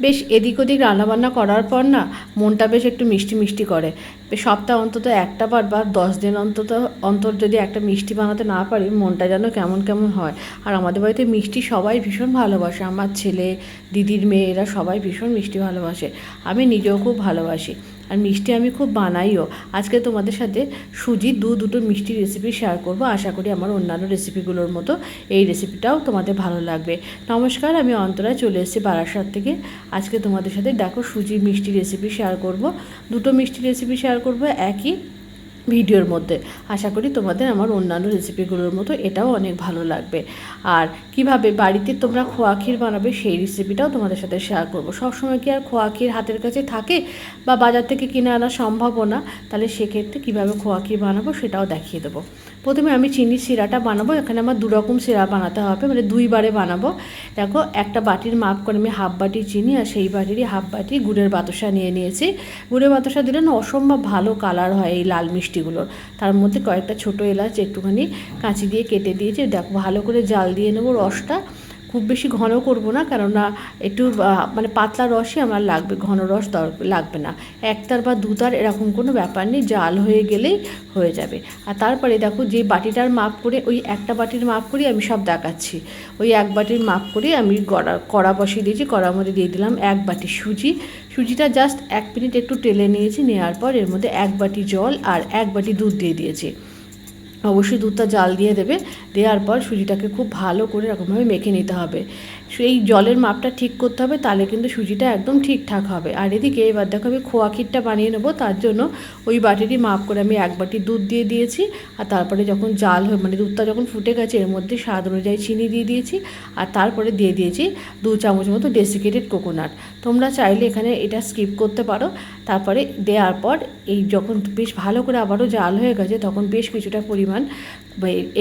বেশ এদিক ওদিক রান্নাবান্না করার পর না মনটা বেশ একটু মিষ্টি মিষ্টি করে। সপ্তাহ অন্তত একটা বার বা দশ দিন অন্তত, অন্তর যদি একটা মিষ্টি বানাতে না পারি, মনটা যেন কেমন কেমন হয়। আর আমাদের বাড়িতে মিষ্টি সবাই ভীষণ ভালোবাসে। আমার ছেলে, দিদির মেয়েরা সবাই ভীষণ মিষ্টি ভালোবাসে। আমি নিজেও খুব ভালোবাসি। আর মিষ্টি আমি খুব বানাইও। আজকে তোমাদের সাথে সুজি দু দুটো মিষ্টি রেসিপি শেয়ার করব। আশা করি আমার অন্যান্য রেসিপিগুলোর মতো এই রেসিপিটাও তোমাদের ভালো লাগবে। নমস্কার, আমি অন্তরা চলে এসেছি বারাসাত থেকে। আজকে তোমাদের সাথে দেখো সুজি মিষ্টি রেসিপি শেয়ার করব। দুটো মিষ্টি রেসিপি শেয়ার করব, একই ভিডিওর মধ্যে। আশা করি তোমাদের আমার অন্যান্য রেসিপিগুলোর মতো এটাও অনেক ভালো লাগবে। আর কীভাবে বাড়িতে তোমরা খোয়া ক্ষীর বানাবে সেই রেসিপিটাও তোমাদের সাথে শেয়ার করব। সবসময় কি আর খোয়া ক্ষীর হাতের কাছে থাকে বা বাজার থেকে কিনে আনা সম্ভবও না? তাহলে সেক্ষেত্রে কীভাবে খোয়া ক্ষীর বানাবো সেটাও দেখিয়ে দেবো। প্রথমে আমি চিনি শিরাটা বানাবো, এখানে আমার দুরকম সিরা বানাতে হবে মানে দুইবারে বানাবো। দেখো, একটা বাটির মাপ করে আমি হাফ বাটি চিনি আর সেই বাটিরই হাফ বাটি গুড়ের বাতাসা নিয়ে নিয়েছি। গুড়ের বাতাসা দিলে না অসম্ভব ভালো কালার হয় এই লাল মিষ্টিগুলোর। তার মধ্যে কয়েকটা ছোটো এলাচ, একটুখানি কাঁচি দিয়ে কেটে দিয়েছি, দেখো ভালো করে জাল দিয়ে নেব রসটা। খুব বেশি ঘন করব না, কেননা একটু মানে পাতলা রসই আমার লাগবে, ঘন রস লাগবে না। একতার বা দুতার এরকম কোনো ব্যাপার নেই, জাল হয়ে গেলেই হয়ে যাবে। আর তারপরে দেখো যে বাটিটার মাপ করে, ওই একটা বাটির মাপ করে আমি সব দেখাচ্ছি। ওই এক বাটির মাপ করে আমি কড়া কড়া বসিয়ে দিয়েছি, কড়ার মধ্যে দিয়ে দিলাম এক বাটি সুজি। সুজিটা জাস্ট এক মিনিট একটু টেলে নিয়েছি নেওয়ার পর এর মধ্যে এক বাটি জল আর এক বাটি দুধ দিয়ে দিয়েছি। অবশ্যই দুধটা জাল দিয়ে দেবে। দেওয়ার পর সুজিটাকে খুব ভালো করে এরকমভাবে মেখে নিতে হবে। সেই জলের মাপটা ঠিক করতে হবে, তাহলে কিন্তু সুজিটা একদম ঠিকঠাক হবে। আর এদিকে এবার দেখো আমি খোয়া ক্ষীরটা বানিয়ে নেব, তার জন্য ওই বাটিরই মাপ করে আমি এক বাটি দুধ দিয়ে দিয়েছি, আর তারপরে যখন জাল হয়ে মানে দুধটা যখন ফুটে গেছে, এর মধ্যে স্বাদ অনুযায়ী চিনি দিয়ে দিয়েছি, আর তারপরে দিয়ে দিয়েছি দু চামচ মতো ডেসিকেটেড কোকোনাট তোমরা চাইলে এখানে এটা স্কিপ করতে পারো। তারপরে দেওয়ার পর এই যখন বেশ ভালো করে আবারও জাল হয়ে গেছে, তখন বেশ কিছুটা পরিমাণ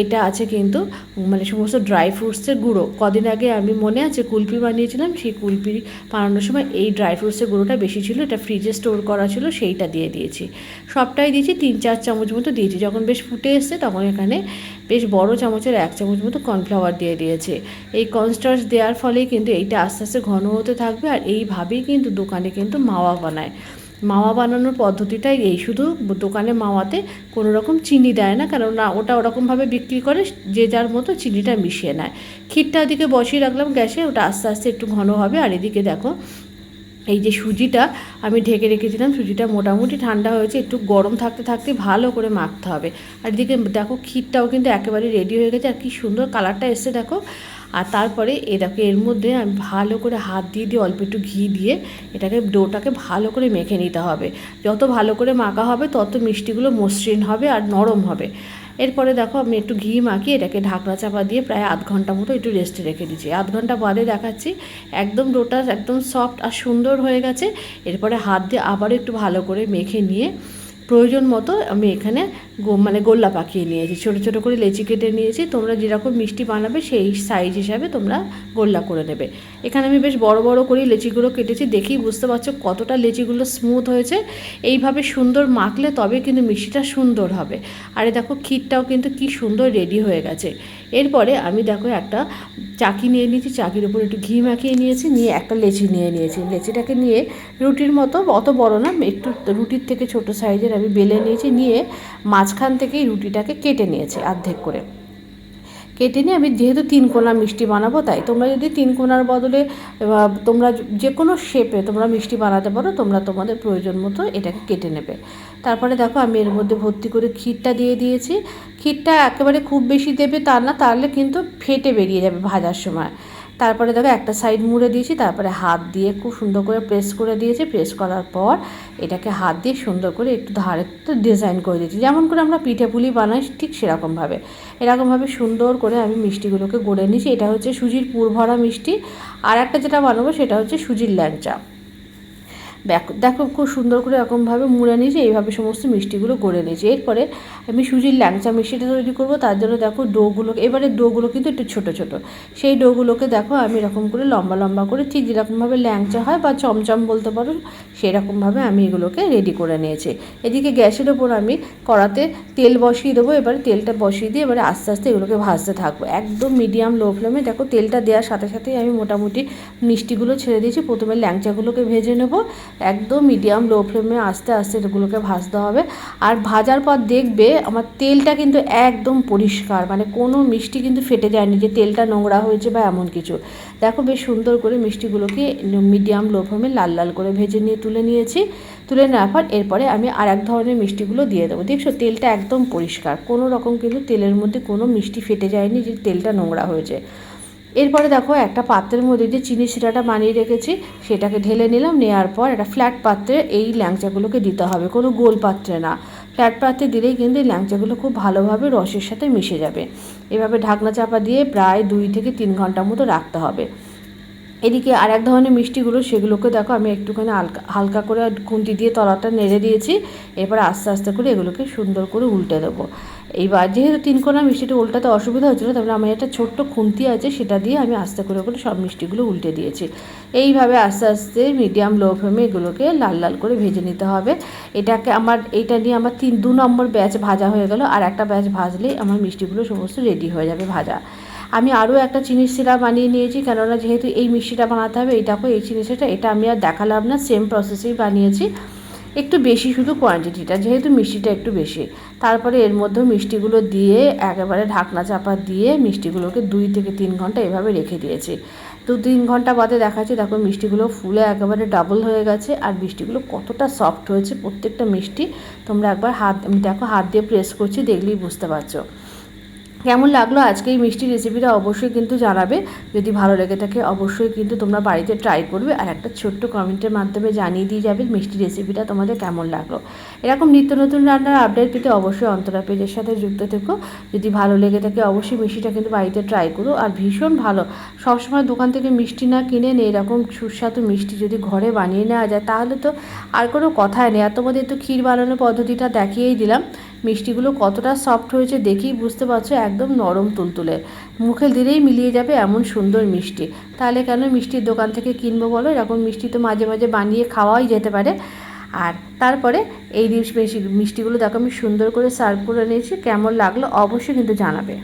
এটা আছে কিন্তু মানে সমস্ত ড্রাই ফ্রুটসের গুঁড়ো। কদিন আগে আমি মনে আছে কুলপি বানিয়েছিলাম, সেই কুলপি বানানোর সময় এই ড্রাই ফ্রুটসের গুঁড়োটা বেশি ছিল, এটা ফ্রিজে স্টোর করা ছিল, সেইটা দিয়ে দিয়েছি। সবটাই দিয়েছি, তিন চার চামচ মতো দিয়েছি। যখন বেশ ফুটে এসছে, তখন এখানে বেশ বড় চামচের এক চামচ মতো কর্নফ্লাওয়ার দিয়ে দিয়েছে। এই কর্নস্টার্চ দেওয়ার ফলেই কিন্তু এইটা আস্তে আস্তে ঘন হতে থাকবে, আর এইভাবেই কিন্তু দোকানে কিন্তু মাওয়া বানায়। মাওয়া বানানোর পদ্ধতিটাই এই। শুধু দোকানে মাওয়াতে কোনো রকম চিনি দেয় না কারণ না ওটা ওরকমভাবে বিক্রি করে যে যার মতো চিনিটা মিশিয়ে নেয়। ক্ষীরটা এদিকে বসিয়ে রাখলাম গ্যাসে, ওটা আস্তে আস্তে একটু ঘন হবে। আর এদিকে দেখো, এই যে সুজিটা আমি ঢেকে রেখেছিলাম, সুজিটা মোটামুটি ঠান্ডা হয়েছে, একটু গরম থাকতে থাকতে ভালো করে মাখতে হবে। আর এদিকে দেখো, ক্ষীরটাও কিন্তু একেবারে রেডি হয়ে গেছে। আর কি সুন্দর কালারটা এসছে, দেখো। আর তারপরে এটাকে এর মধ্যে আমি ভালো করে হাত দিয়ে দিয়ে অল্প একটু ঘি দিয়ে এটাকে ডোটাকে ভালো করে মেখে নিতে হবে। যত ভালো করে মাখা হবে, তত মিষ্টিগুলো মসৃণ হবে আর নরম হবে। এরপরে দেখো আমি একটু ঘি মাখিয়ে এটাকে ঢাকনা চাপা দিয়ে প্রায় আধ ঘণ্টা মতো একটু রেস্টে রেখে দিচ্ছি। আধ ঘণ্টা বাদে দেখাচ্ছি, একদম ডোটা একদম সফট আর সুন্দর হয়ে গেছে। এরপরে হাত দিয়ে আবারও একটু ভালো করে মেখে নিয়ে প্রয়োজন মতো আমি এখানে মানে গোল্লা পাকিয়ে নিয়েছি। ছোটো ছোটো করে লেচি কেটে নিয়েছি। তোমরা যেরকম মিষ্টি বানাবে, সেই সাইজ হিসাবে তোমরা গোল্লা করে নেবে। এখানে আমি বেশ বড় বড় করে লেচিগুলো কেটেছি। দেখেই বুঝতে পারছ কতটা লেচিগুলো স্মুথ হয়েছে। এইভাবে সুন্দর মাখলে তবে কিন্তু মিষ্টিটা সুন্দর হবে। আর দেখো, ক্ষীরটাও কিন্তু কি সুন্দর রেডি হয়ে গেছে। এরপরে আমি দেখো একটা চাকি নিয়ে নিয়েছি। চাকির উপর একটু ঘি মাখিয়ে নিয়েছি। নিয়ে একটা লেচি নিয়ে নিয়েছি। লেচিটাকে নিয়ে রুটির মতো, অত বড় না, একটু রুটির থেকে ছোট সাইজের আমি বেলে নিয়েছি। নিয়ে মাঝখান থেকেই রুটিটাকে কেটে নিয়েছি অর্ধেক করে। কেটে নিয়ে আমি যেহেতু তিন কোনা মিষ্টি বানাবো, তাই তোমরা যদি তিন কোনার বদলে তোমরা যে কোনো শেপে তোমরা মিষ্টি বানাতে পারো, তোমরা তোমাদের প্রয়োজন মতো এটাকে কেটে নেবে। তারপরে দেখো আমি এর মধ্যে ভর্তি করে ক্ষীরটা দিয়ে দিয়েছি। ক্ষীরটা একেবারে খুব বেশি দেবে তা না, তাহলে কিন্তু ফেটে বেরিয়ে যাবে ভাজার সময়। তারপরে দেখো একটা সাইড মুড়ে দিয়েছি, তারপরে হাত দিয়ে খুব সুন্দর করে প্রেস করে দিয়েছি। প্রেস করার পর এটাকে হাত দিয়ে সুন্দর করে একটু ধারে ডিজাইন করে দিয়েছি। যেমন করে আমরা পিঠে পুলি বানাই ঠিক সেরকমভাবে এরকমভাবে সুন্দর করে আমি মিষ্টিগুলোকে গড়ে নিয়েছি। এটা হচ্ছে সুজির পুর ভরা মিষ্টি। আর একটা যেটা বানাবো সেটা হচ্ছে সুজির ল্যাংচা। দেখো খুব সুন্দর করে এরকমভাবে মুড়ে নিয়েছি। এইভাবে সমস্ত মিষ্টিগুলো গড়ে নিয়েছি। এরপরে আমি সুজির ল্যাংচা মিষ্টিটা তৈরি করব, তার জন্য দেখো ডোগুলো, এবারে ডোগুলো কিন্তু একটু ছোটো ছোটো। সেই ডোগুলোকে দেখো আমি এরকম করে লম্বা লম্বা করে ঠিক যেরকমভাবে ল্যাংচা হয় বা চমচম বলতে পারো, সেরকমভাবে আমি এগুলোকে রেডি করে নিয়েছি। এদিকে গ্যাসের ওপর আমি কড়াতে তেল বসিয়ে দেবো, এবারে তেলটা বসিয়ে দিয়ে এবারে আস্তে আস্তে এগুলোকে ভাজতে থাকব। একদম মিডিয়াম লো ফ্লেমে দেখো তেলটা দেওয়ার সাথে সাথেই আমি মোটামুটি মিষ্টিগুলো ছেড়ে দিয়েছি, প্রথমে ল্যাংচাগুলোকে ভেজে নেব। একদম মিডিয়াম লো ফ্লেমে আস্তে আস্তে এগুলোকে ভাজতে হবে। আর ভাজার পর দেখবে আমার তেলটা কিন্তু একদম পরিষ্কার মানে কোনো মিষ্টি কিন্তু ফেটে যায়নি যে তেলটা নোংরা হয়েছে বা এমন কিছু। দেখো বেশ সুন্দর করে মিষ্টিগুলোকে মিডিয়াম লো ফ্লেমে লাল লাল করে ভেজে নিয়ে তুলে নিয়েছি। তুলে নেওয়ার পর এরপরে আমি আর এক ধরনের মিষ্টিগুলো দিয়ে দেবো। দেখছ তেলটা একদম পরিষ্কার, কোনো রকম কিন্তু তেলের মধ্যে কোনো মিষ্টি ফেটে যায়নি যে তেলটা নোংরা হয়েছে। এরপরে দেখো একটা পাত্রের মধ্যে যে চিনি শিরাটা বানিয়ে রেখেছি, সেটাকে ঢেলে নিলাম, নেওয়ার পর একটা ফ্ল্যাট পাত্রে এই ল্যাংচাগুলোকে দিতে হবে, কোনো গোল পাত্রে না। ফ্ল্যাট পাত্রে দিলেই কিন্তু এই ল্যাংচাগুলো খুব ভালোভাবে রসের সাথে মিশে যাবে। এভাবে ঢাকনা চাপা দিয়ে প্রায় দুই থেকে তিন ঘণ্টার মতো রাখতে হবে। এদিকে আর এক ধরনের মিষ্টিগুলো, সেগুলোকে দেখো আমি একটুখানি হালকা হালকা করে খুন্তি দিয়ে তলাটা নেড়ে দিয়েছি। এরপর আস্তে আস্তে করে এগুলোকে সুন্দর করে উল্টে দেবো। এইবার যেহেতু তিন কোনা মিষ্টিটা উল্টাতে অসুবিধা হচ্ছিল, তারপরে আমার একটা ছোট্ট খুন্তি আছে, সেটা দিয়ে আমি আস্তে করে করে সব মিষ্টিগুলো উল্টে দিয়েছি। এইভাবে আস্তে আস্তে মিডিয়াম লো ফ্লেমে এগুলোকে লাল লাল করে ভেজে নিতে হবে। এটাকে আমার এইটা নিয়ে আমার তিন, দু নম্বর ব্যাচ ভাজা হয়ে গেল, আর একটা ব্যাচ ভাজলেই আমার মিষ্টিগুলো সমস্ত রেডি হয়ে যাবে ভাজা। আমি আরও একটা চিনির শিরা বানিয়ে নিয়েছি, কেননা যেহেতু এই মিষ্টিটা বানাতে হবে দেখো এই চিনি শিরাটা, এটা আমি আর দেখালাম না সেম প্রসেসেই বানিয়েছি। একটু বেশি শুধু কোয়ান্টিটিটা যেহেতু মিষ্টিটা একটু বেশি। তারপরে এর মধ্যে মিষ্টিগুলো দিয়ে একেবারে ঢাকনা চাপা দিয়ে মিষ্টিগুলোকে দুই থেকে তিন ঘণ্টা এভাবে রেখে দিয়েছি। দু তিন ঘণ্টা বাদে দেখাচ্ছি, দেখো মিষ্টিগুলো ফুলে একেবারে ডাবল হয়ে গেছে আর মিষ্টিগুলো কতটা সফট হয়েছে প্রত্যেকটা মিষ্টি। তোমরা একবার হাত, দেখো হাত দিয়ে প্রেস করছি দেখলেই বুঝতে পারছ। কেমন লাগল আজকে এই মিষ্টি রেসিপিটা অবশ্যই কিন্তু জানাবে। যদি ভালো লেগে থাকে অবশ্যই কিন্তু তোমরা বাড়িতে ট্রাই করবে আর একটা ছোট্ট কমেন্টের মাধ্যমে জানিয়ে দিয়ে যাবে মিষ্টি রেসিপিটা তোমাদের কেমন লাগল। এরকম নিত্য নতুন রান্নার আপডেট পেতে অবশ্যই অন্তরা পেজের সাথে যুক্ত থেকো। যদি ভালো লেগে থাকে অবশ্যই মিষ্টিটা কিন্তু বাড়িতে ট্রাই করো আর ভীষণ ভালো। সবসময় দোকান থেকে মিষ্টি না কিনে নিয়ে এরকম সুস্বাদু মিষ্টি যদি ঘরে বানিয়ে নেওয়া যায়, তাহলে তো আর কোনো কথাই নেই। আর তোমাদের তো ক্ষীর বানানোর পদ্ধতিটা দেখিয়েই দিলাম। মিষ্টিগুলো কতটা সফট হয়েছে দেখেই বুঝতে পারছ, একদম নরম তুলতুলে। মুখে দিলেই মিলিয়ে যাবে এমন সুন্দর মিষ্টি। তাহলে কেন মিষ্টির দোকান থেকে কিনবো বলো? এরকম মিষ্টি তো মাঝে মাঝে বানিয়ে খাওয়াই যেতে পারে। আর তারপরে এই মিষ্টিগুলো দেখো আমি সুন্দর করে সার্ভ করে নিয়েছি। কেমন লাগল অবশ্যই কিন্তু জানাবে।